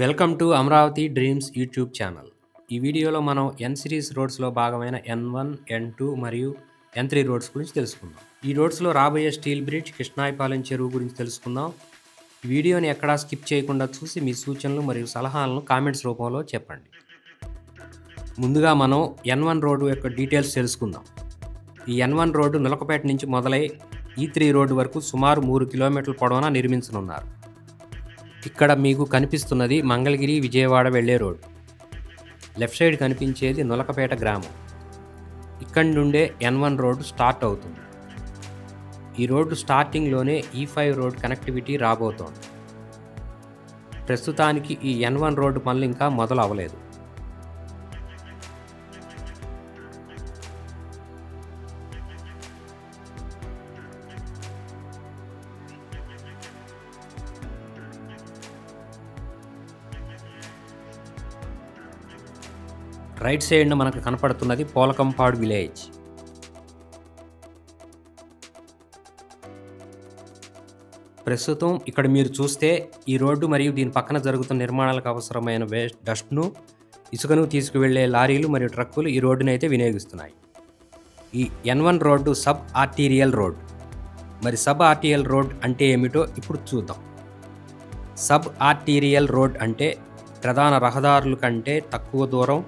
Welcome to Amaravati dreams YouTube channel. ఈ వీడియోలో మనం ఎన్ సిరీస్ రోడ్స్లో భాగమైన ఎన్ వన్ ఎన్ టూ మరియు ఎన్ త్రీ రోడ్స్ గురించి తెలుసుకుందాం. ఈ రోడ్స్లో రాబోయే స్టీల్ బ్రిడ్జ్ కృష్ణాయపాలెం చెరువు గురించి తెలుసుకుందాం. వీడియోని ఎక్కడా స్కిప్ చేయకుండా చూసి మీ సూచనలు మరియు సలహాలను కామెంట్స్ రూపంలో చెప్పండి. ముందుగా మనం ఎన్ వన్ రోడ్డు యొక్క డీటెయిల్స్ తెలుసుకుందాం. ఈ ఎన్ వన్ రోడ్డు నులకపేట నుంచి మొదలై ఈ త్రీ రోడ్డు వరకు సుమారు మూడు కిలోమీటర్ల పొడవునా నిర్మించనున్నారు. ఇక్కడ మీకు కనిపిస్తున్నది మంగళగిరి విజయవాడ వెళ్ళే రోడ్. లెఫ్ట్ సైడ్ కనిపించేది నులకపేట గ్రామం. ఇక్కడి నుండే ఎన్ వన్ రోడ్డు స్టార్ట్ అవుతుంది. ఈ రోడ్డు స్టార్టింగ్లోనే ఈ ఫైవ్ రోడ్ కనెక్టివిటీ రాబోతోంది. ప్రస్తుతానికి ఈ ఎన్ వన్ రోడ్డు పనులు ఇంకా మొదలు అవ్వలేదు రైట్ సైడ్న మనకు కనపడుతున్నది పోలకంపాడు విలేజ్. ప్రస్తుతం ఇక్కడ మీరు చూస్తే ఈ రోడ్డు మరియు దీని పక్కన జరుగుతున్న నిర్మాణాలకు అవసరమైన వేస్ట్ డస్ట్ను ఇసుకను తీసుకువెళ్ళే లారీలు మరియు ట్రక్కులు ఈ రోడ్డునైతే అయితే వినియోగిస్తున్నాయి. ఈ N one road sub arterial road. మరి సబ్ ఆర్టీరియల్ రోడ్ అంటే ఏమిటో ఇప్పుడు చూద్దాం. సబ్ ఆర్టీరియల్ రోడ్ అంటే ప్రధాన రహదారుల కంటే తక్కువ దూరం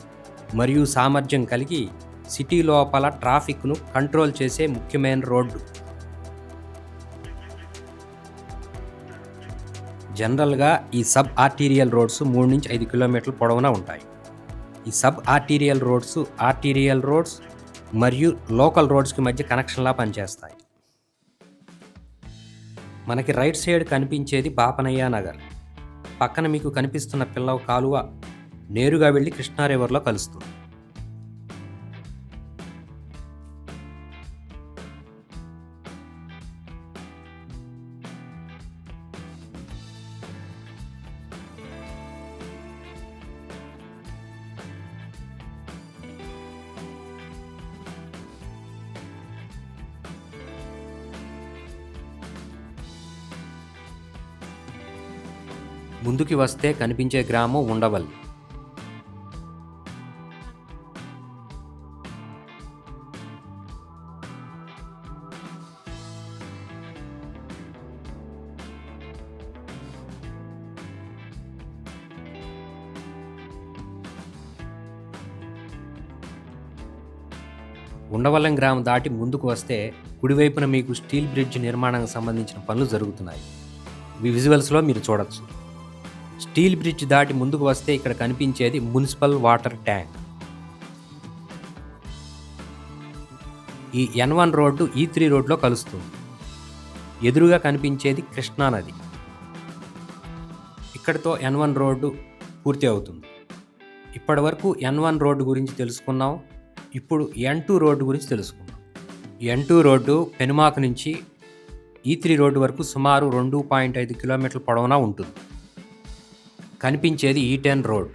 మరియు సామర్థ్యం కలిగి సిటీ లోపల ట్రాఫిక్ను కంట్రోల్ చేసే ముఖ్యమైన రోడ్డు. జనరల్గా ఈ సబ్ ఆర్టీరియల్ రోడ్స్ మూడు నుంచి ఐదు కిలోమీటర్ల పొడవునా ఉంటాయి. ఈ sub arterial roads arterial roads మరియు లోకల్ రోడ్స్కి మధ్య కనెక్షన్లా పనిచేస్తాయి. మనకి రైట్ సైడ్ కనిపించేది బాపనయ్య నగర్. పక్కన మీకు కనిపిస్తున్న పిల్లవ కాలువ నేరుగా వెళ్ళి కృష్ణా రివర్లో కలుస్తుంది. ముందుకి వస్తే కనిపించే గ్రామం ఉండవల్లి. ఉండవల్లం గ్రామం దాటి ముందుకు వస్తే కుడివైపున మీకు స్టీల్ బ్రిడ్జ్ నిర్మాణానికి సంబంధించిన పనులు జరుగుతున్నాయి. ఈ విజువల్స్లో మీరు చూడొచ్చు. స్టీల్ బ్రిడ్జ్ దాటి ముందుకు వస్తే ఇక్కడ కనిపించేది మున్సిపల్ వాటర్ ట్యాంక్. ఈ N one road E three రోడ్లో కలుస్తుంది. ఎదురుగా కనిపించేది కృష్ణా నది. ఇక్కడితో ఎన్ వన్ రోడ్డు పూర్తి అవుతుంది. ఇప్పటి వరకు ఎన్ వన్ రోడ్డు గురించి తెలుసుకున్నాం. ఇప్పుడు ఎన్ టూ రోడ్డు గురించి తెలుసుకుందాం. ఎన్ టూ రోడ్డు పెనుమాక నుంచి e ఈ త్రీ రోడ్డు వరకు సుమారు రెండు పాయింట్ ఐదు కిలోమీటర్ల పొడవునా ఉంటుంది. కనిపించేది e ఈ టెన్ రోడ్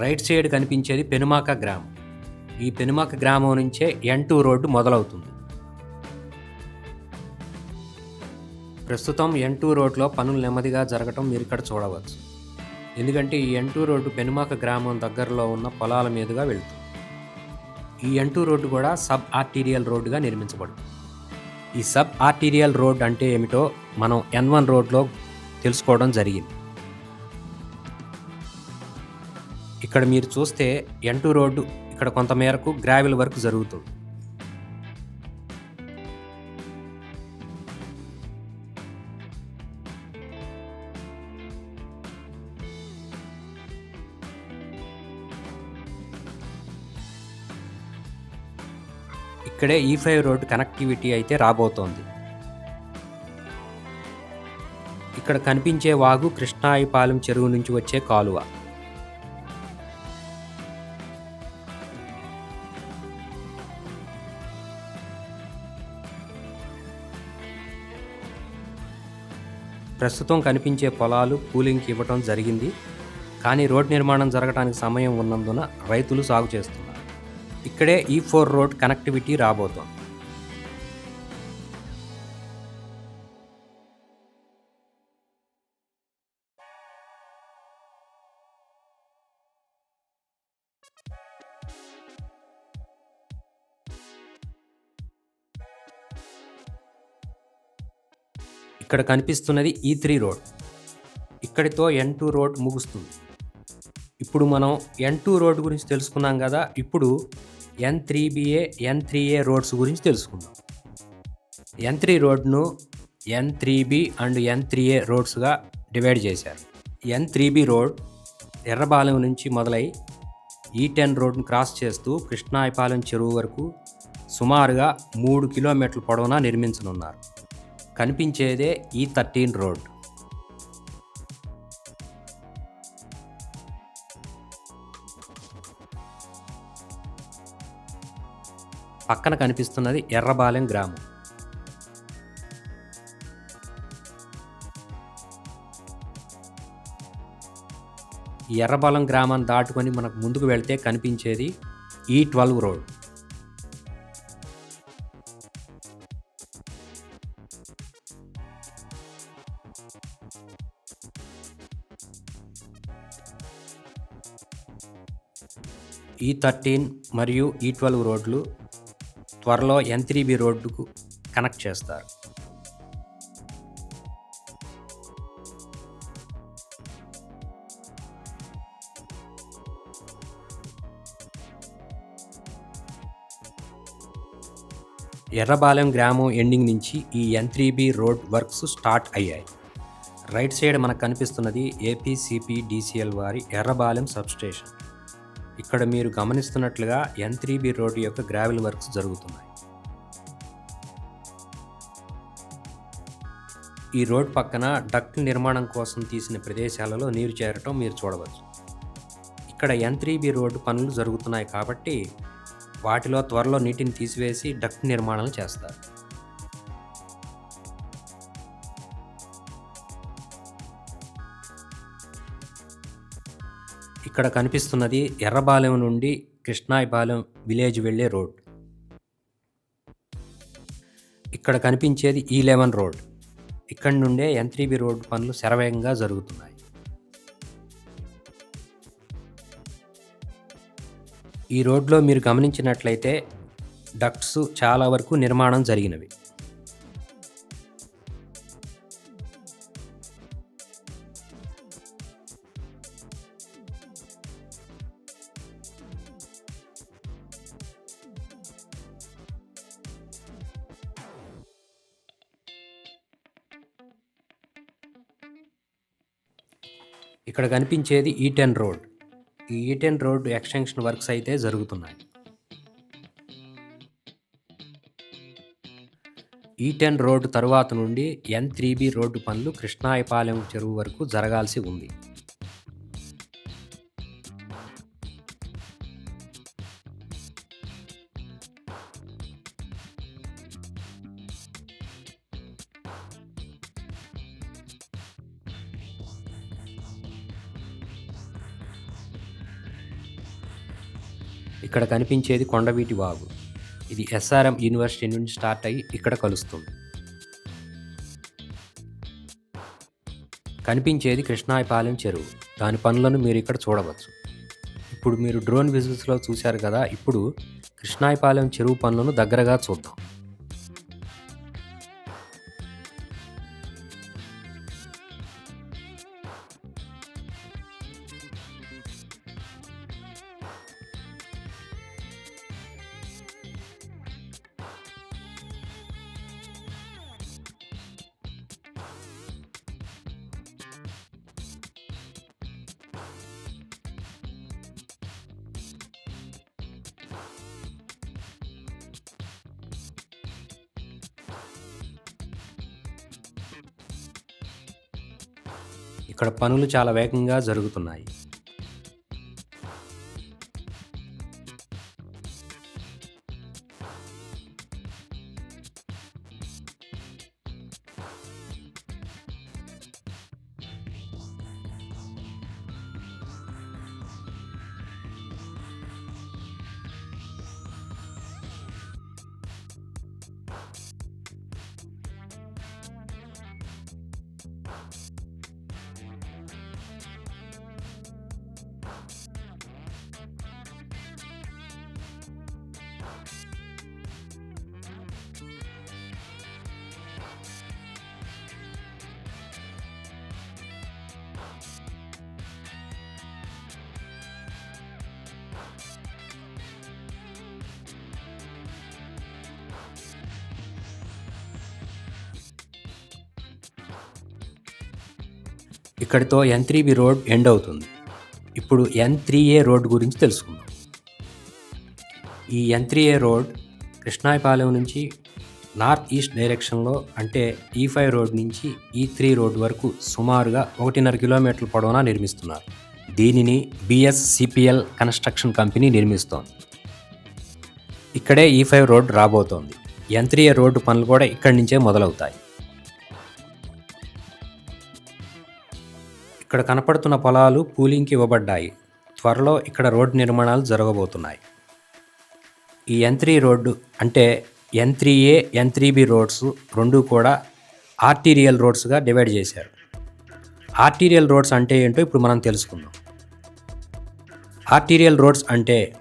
రైట్ సైడ్ కనిపించేది పెనుమాక గ్రామం. ఈ పెనుమాక గ్రామం నుంచే ఎన్ టూ రోడ్డు మొదలవుతుంది. ప్రస్తుతం ఎన్ టూ రోడ్లో పనులు నెమ్మదిగా జరగటం మీరు ఇక్కడ చూడవచ్చు. ఎందుకంటే ఈ ఎన్ టూ రోడ్డు పెనుమాక గ్రామం దగ్గరలో ఉన్న పొలాల మీదుగా వెళుతుంది. ఈ ఎన్ టూ రోడ్డు కూడా సబ్ ఆర్టీరియల్ రోడ్డుగా నిర్మించబడుతుంది. ఈ సబ్ ఆర్టీరియల్ రోడ్ అంటే ఏమిటో మనం ఎన్ వన్ రోడ్లో తెలుసుకోవడం జరిగింది. ఇక్కడ మీరు చూస్తే ఎన్ టూ రోడ్డు ఇక్కడ కొంత మేరకు గ్రావెల్ వర్క్ జరుగుతుంది. ఇక్కడే e ఈ ఫైవ్ రోడ్ కనెక్టివిటీ అయితే రాబోతోంది. ఇక్కడ కనిపించే వాగు కృష్ణాయిపాలెం చెరువు నుంచి వచ్చే కాలువ. ప్రస్తుతం కనిపించే పొలాలు కూలింగ్కి ఇవ్వటం జరిగింది. కానీ రోడ్ నిర్మాణం జరగడానికి సమయం ఉన్నందున రైతులు సాగు చేస్తున్నారు. ఇక్కడే ఈ ఫోర్ రోడ్ కనెక్టివిటీ రాబోతోంది. ఇక్కడ కనిపిస్తున్నది ఈ త్రీ రోడ్. ఇక్కడితో ఎన్ టూ రోడ్ ముగుస్తుంది. ఇప్పుడు మనం ఎన్ టూ రోడ్ గురించి తెలుసుకున్నాం కదా ఇప్పుడు N three B A N three A roads గురించి తెలుసుకుందాం. N three రోడ్ను N three B and N three A రోడ్స్గా divide చేశారు. N three B road Errabalem నుంచి మొదలై e ఈ టెన్ రోడ్ను క్రాస్ చేస్తూ కృష్ణాయపాలెం చెరువు వరకు సుమారుగా మూడు కిలోమీటర్ల పొడవునా నిర్మించనున్నారు. కనిపించేదే ఈ థర్టీన్ రోడ్. పక్కన కనిపిస్తున్నది ఎర్రబాలెం గ్రామం. ఈ ఎర్రబాలెం గ్రామాన్ని దాటుకొని మనకు ముందుకు వెళ్తే కనిపించేది ఈ ట్వెల్వ్ రోడ్. ఈ థర్టీన్ మరియు ఈ ట్వెల్వ్ రోడ్లు త్వరలో ఎన్ రోడ్డుకు కనెక్ట్ చేస్తారు. ఎర్రబాలెం గ్రామం ఎండింగ్ నుంచి ఈ ఎన్ రోడ్ వర్క్స్ స్టార్ట్ అయ్యాయి. రైట్ సైడ్ మనకు కనిపిస్తున్నది ఏపీసీపీ డీసీఎల్ వారి ఎర్రబాలెం సబ్స్టేషన్. ఇక్కడ మీరు గమనిస్తున్నట్లుగా ఎన్ త్రీ బి రోడ్డు యొక్క గ్రావెల్ వర్క్స్ జరుగుతున్నాయి. ఈ రోడ్ పక్కన డక్ట్ నిర్మాణం కోసం తీసిన ప్రదేశాలలో నీరు చేరటం మీరు చూడవచ్చు. ఇక్కడ ఎన్ త్రీ బి రోడ్డు పనులు జరుగుతున్నాయి కాబట్టి వాటిలో త్వరలో నీటిని తీసివేసి డక్ట్ నిర్మాణాలు చేస్తారు. ఇక్కడ కనిపిస్తున్నది ఎర్రబాలెం నుండి కృష్ణాయిపాలెం విలేజ్ వెళ్ళే రోడ్. ఇక్కడ కనిపించేది e ఈ లెవెన్ రోడ్. ఇక్కడి నుండే ఎన్ రోడ్ పనులు శరవేగంగా జరుగుతున్నాయి. ఈ రోడ్లో మీరు గమనించినట్లయితే డక్ట్స్ చాలా వరకు నిర్మాణం జరిగినవి. ఇక్కడ కనిపించేది ఈ టెన్ రోడ్. ఈ E ten ten road extension works అయితే జరుగుతున్నాయి. ఈ టెన్ తరువాత నుండి ఎన్ త్రీ బి రోడ్డు పనులు కృష్ణాయపాలెం చెరువు వరకు జరగాల్సి ఉంది. ఇక్కడ కనిపించేది కొండవీటి వాగు. ఇది ఎస్ఆర్ఎం యూనివర్సిటీ నుండి స్టార్ట్ అయ్యి ఇక్కడ కలుస్తుంది. కనిపించేది కృష్ణాయపాలెం చెరువు. దాని పనులను మీరు ఇక్కడ చూడవచ్చు. ఇప్పుడు మీరు డ్రోన్ విజిల్స్లో చూశారు కదా ఇప్పుడు కృష్ణాయపాలెం చెరువు పనులను దగ్గరగా చూద్దాం. ఇక్కడ పనులు చాలా వేగంగా జరుగుతున్నాయి. ఇక్కడితో N three B road end అవుతుంది. ఇప్పుడు ఎన్ త్రీ ఏ రోడ్ గురించి తెలుసుకుందాం. ఈ N three A road Krishnayapalem నుంచి నార్త్ ఈస్ట్ డైరెక్షన్లో అంటే ఈ ఫైవ్ రోడ్ నుంచి ఈ త్రీ రోడ్ వరకు సుమారుగా ఒకటిన్నర కిలోమీటర్ల పొడవునా నిర్మిస్తున్నారు. దీనిని బిఎస్సిపిఎల్ కన్స్ట్రక్షన్ కంపెనీ నిర్మిస్తోంది. ఇక్కడే ఈ ఫైవ్ రోడ్ రాబోతోంది. యంత్రీయ ఏ రోడ్డు పనులు కూడా ఇక్కడి నుంచే మొదలవుతాయి. ఇక్కడ కనపడుతున్న పొలాలు పూలింగ్కి ఇవ్వబడ్డాయి. త్వరలో ఇక్కడ రోడ్డు నిర్మాణాలు జరగబోతున్నాయి. ఈ ఎన్ త్రీ రోడ్డు అంటే N three A N three B roads రెండు కూడా ఆర్టీరియల్ రోడ్స్గా డివైడ్ చేశారు. ఆర్టీరియల్ రోడ్స్ అంటే ఏంటో ఇప్పుడు మనం తెలుసుకుందాం. ఆర్టీరియల్ రోడ్స్ అంటే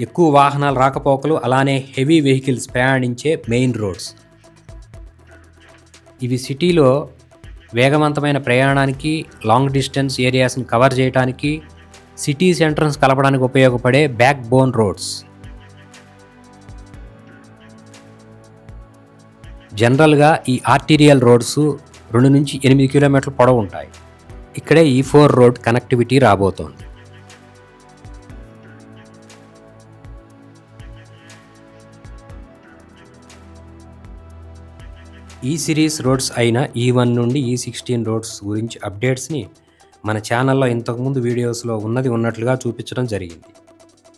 ఎక్కువ వాహనాలు రాకపోకలు అలానే హెవీ వెహికల్స్ ప్రయాణించే మెయిన్ రోడ్స్. ఇవి సిటీలో వేగవంతమైన ప్రయాణానికి లాంగ్ డిస్టెన్స్ ఏరియాస్ని కవర్ చేయడానికి సిటీ సెంటర్స్ కలపడానికి ఉపయోగపడే బ్యాక్ బోన్ రోడ్స్ జనరల్గా ఈ ఆర్టీరియల్ రోడ్స్ రెండు నుంచి ఎనిమిది కిలోమీటర్ల పొడవు ఉంటాయి. ఇక్కడే ఈ ఫోర్ రోడ్ కనెక్టివిటీ రాబోతోంది. ఈ సిరీస్ రోడ్స్ అయిన e ఈ వన్ నుండి e ఈ సిక్స్టీన్ రోడ్స్ గురించి అప్డేట్స్ని మన ఛానల్లో ఇంతకుముందు వీడియోస్లో ఉన్నది ఉన్నట్లుగా చూపించడం జరిగింది.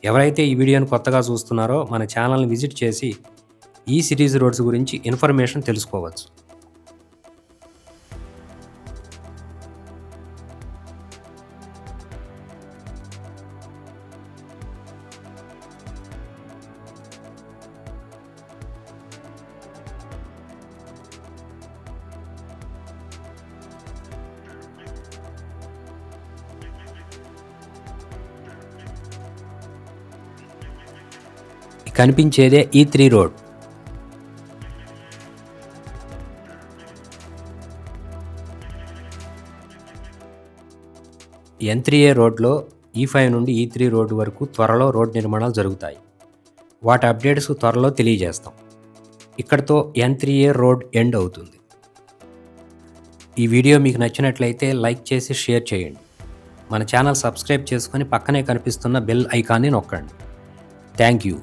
ఎవరైతే ఈ వీడియోని కొత్తగా చూస్తున్నారో మన ఛానల్ని విజిట్ చేసి ఈ సిరీస్ రోడ్స్ గురించి ఇన్ఫర్మేషన్ తెలుసుకోవచ్చు. కనిపించేదే E three road. N three A రోడ్లో e ఈ ఫైవ్ నుండి e ఈ త్రీ రోడ్డు వరకు త్వరలో రోడ్ నిర్మాణాలు జరుగుతాయి. వాటి అప్డేట్స్ త్వరలో తెలియజేస్తాం. ఇక్కడతో N three A road end అవుతుంది. ఈ వీడియో మీకు నచ్చినట్లయితే లైక్ చేసి షేర్ చేయండి. మన ఛానల్ సబ్స్క్రైబ్ చేసుకొని పక్కనే కనిపిస్తున్న బెల్ ఐకాన్ని నొక్కండి. Thank you.